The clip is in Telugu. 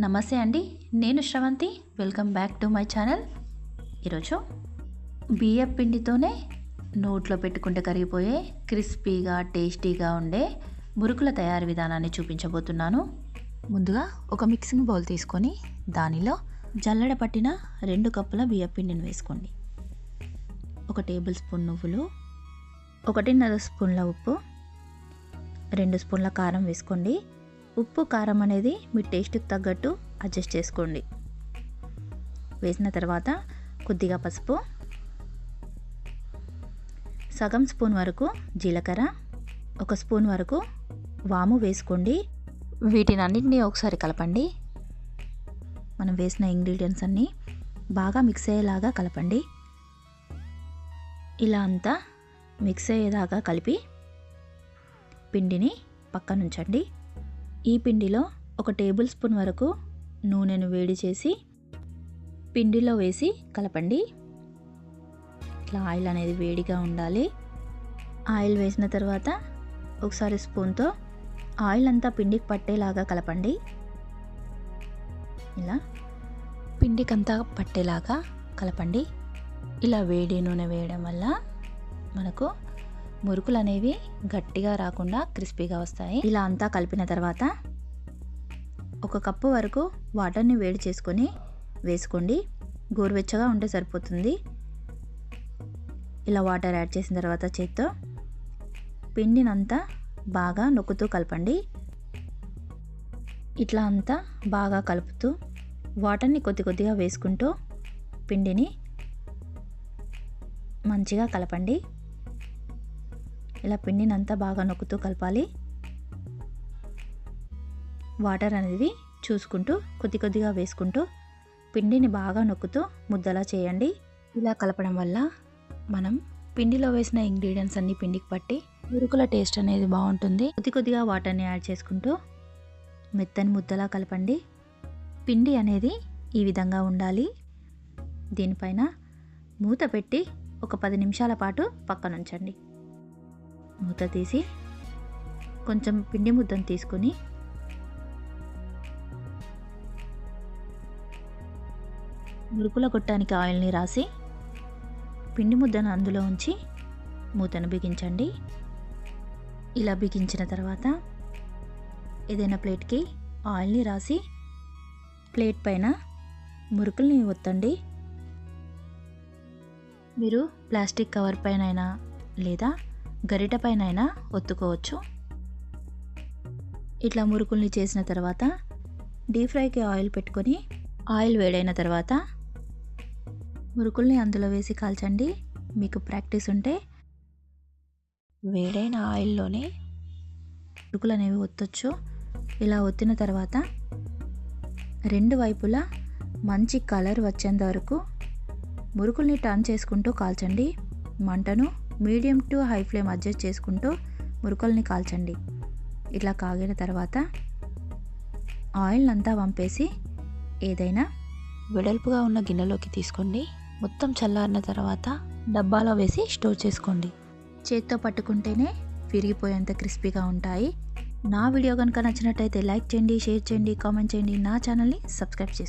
నమస్తే అండి నేను Sravanthi. Welcome back to my channel ఈరోజు బియ్యం పిండితోనే నోట్లో పెట్టుకుంటే కరిగిపోయే క్రిస్పీగా టేస్టీగా ఉండే మురుకుల తయారీ విధానాన్ని చూపించబోతున్నాను. ముందుగా ఒక మిక్సింగ్ బౌల్ తీసుకొని దానిలో జల్లెడ పట్టిన రెండు కప్పుల బియ్యం పిండిని వేసుకోండి. ఒక టేబుల్ స్పూన్ నువ్వులు ఒకటిన్నర స్పూన్ల ఉప్పు రెండు స్పూన్ల కారం వేసుకోండి. ఉప్పు కారం అనేది మీ టేస్ట్కి తగ్గట్టు అడ్జస్ట్ చేసుకోండి. వేసిన తర్వాత కొద్దిగా పసుపు సగం స్పూన్ వరకు జీలకర్ర ఒక స్పూన్ వరకు వాము వేసుకోండి. వీటిని అన్నింటినీ ఒకసారి కలపండి. మనం వేసిన ఇంగ్రీడియంట్స్ అన్నీ బాగా మిక్స్ అయ్యేలాగా కలపండి. ఇలా అంతా మిక్స్ అయ్యేలాగా కలిపి పిండిని పక్కనుంచండి. ఈ పిండిలో ఒక టేబుల్ స్పూన్ వరకు నూనెను వేడి చేసి పిండిలో వేసి కలపండి. ఇట్లా ఆయిల్ అనేది వేడిగా ఉండాలి. ఆయిల్ వేసిన తర్వాత ఒకసారి స్పూన్తో ఆయిల్ అంతా పిండికి పట్టేలాగా కలపండి. ఇలా పిండికంతా పట్టేలాగా కలపండి. ఇలా వేడి నూనె వేయడం వల్ల మనకు మురుకులు అనేవి గట్టిగా రాకుండా క్రిస్పీగా వస్తాయి. ఇలా అంతా కలిపిన తర్వాత ఒక కప్పు వరకు వాటర్ని వేడి చేసుకొని వేసుకోండి. గోరువెచ్చగా ఉంటే సరిపోతుంది. ఇలా వాటర్ యాడ్ చేసిన తర్వాత చేత్తో పిండినంతా బాగా నొక్కుతూ కలపండి. ఇట్లా అంతా బాగా కలుపుతూ వాటర్ని కొద్ది కొద్దిగా వేసుకుంటూ పిండిని మంచిగా కలపండి. ఇలా పిండిని అంతా బాగా నొక్కుతూ కలపాలి. వాటర్ అనేది చూసుకుంటూ కొద్ది కొద్దిగా వేసుకుంటూ పిండిని బాగా నొక్కుతూ ముద్దలా చేయండి. ఇలా కలపడం వల్ల మనం పిండిలో వేసిన ఇంగ్రీడియంట్స్ అన్ని పిండికి పట్టి మురుకుల టేస్ట్ అనేది బాగుంటుంది. కొద్ది కొద్దిగా వాటర్ని యాడ్ చేసుకుంటూ మెత్తని ముద్దలా కలపండి. పిండి అనేది ఈ విధంగా ఉండాలి. దీనిపైన మూత పెట్టి ఒక పది నిమిషాల పాటు పక్కనుంచండి. మూత తీసి కొంచెం పిండి ముద్దను తీసుకొని మురుకుల కొట్టడానికి ఆయిల్ని రాసి పిండి ముద్దను అందులో ఉంచి మూతను బిగించండి. ఇలా బిగించిన తర్వాత ఏదైనా ప్లేట్కి ఆయిల్ని రాసి ప్లేట్ పైన మురుకుల్ని ఒత్తండి. మీరు ప్లాస్టిక్ కవర్ పైన లేదా గరిట పైన ఒత్తుకోవచ్చు. ఇట్లా మురుకుల్ని చేసిన తర్వాత డీప్ ఫ్రైకి ఆయిల్ పెట్టుకొని ఆయిల్ వేడైన తర్వాత మురుకుల్ని అందులో వేసి కాల్చండి. మీకు ప్రాక్టీస్ ఉంటే వేడైన ఆయిల్లోనే మురుకులు అనేవి ఒత్తొచ్చు. ఇలా ఒత్తిన తర్వాత రెండు వైపులా మంచి కలర్ వచ్చేంత వరకు మురుకుల్ని టర్న్ చేసుకుంటూ కాల్చండి. మంటను medium to high flame adjust చేసుకుంటూ మురుకుల్ని కాల్చండి. ఇట్లా కాగిన తర్వాత ఆయిల్ అంతా వంపేసి ఏదైనా వెడల్పుగా ఉన్న గిన్నెలోకి తీసుకోండి. మొత్తం చల్లారిన తర్వాత డబ్బాలో వేసి స్టోర్ చేసుకోండి. చేత్తో పట్టుకుంటేనే విరిగిపోయేంత క్రిస్పీగా ఉంటాయి. నా వీడియో కనుక నచ్చినట్టయితే లైక్ చేయండి షేర్ చేయండి కామెంట్ చేయండి. నా ఛానల్ని సబ్స్క్రైబ్ చేసుకోండి.